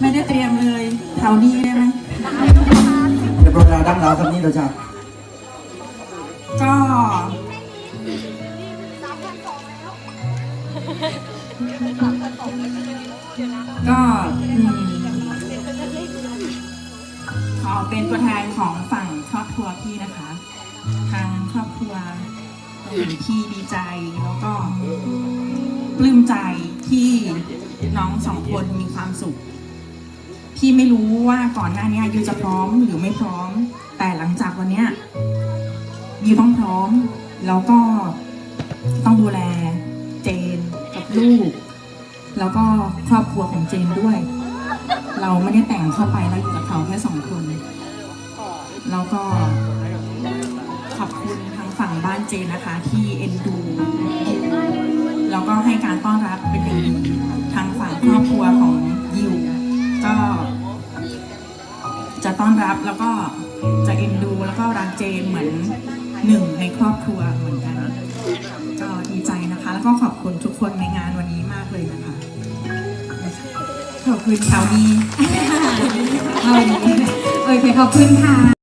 ไม่ได้เตรียมเลยแถวนี้ได้ไหมเดี๋ยวโปรดาวดังดาวคำนี้เราจะก็ก็อืมขอเป็นตัวแทนของฝั่งครอบครัวพี่นะคะ ทางครอบครัวเอ่อพี่ดีใจแล้วก็ปลื้มใจที่น้องสองคนมีความสุข พี่ไม่รู้ว่าก่อนหน้านี้ยูจะพร้อมหรือไม่พร้อม แต่หลังจากวันเนี้ยยูต้องพร้อม แล้วก็ต้องดูแลเจนกับลูก แล้วก็ครอบครัวของเจนด้วย เราไม่ได้แต่งเข้าไปแล้วอยู่กับเขาแค่สองคน แล้วก็ขอบคุณทางฝั่งบ้านเจนนะคะ ที่เอ็นดู แล้วก็ให้การต้อนรับเป็นอย่างดี ต้อนรับแล้วก็จะเอ็นดูแล้วก็รักเจนเหมือนหนึ่งในครอบครัวเหมือนกันก็ดีใจนะคะ แล้วก็ขอบคุณทุกคนในงานวันนี้มากเลยนะคะขอบคุณชาวนี้ เอาอย่างนี้โอเคขอบคุณค่ะ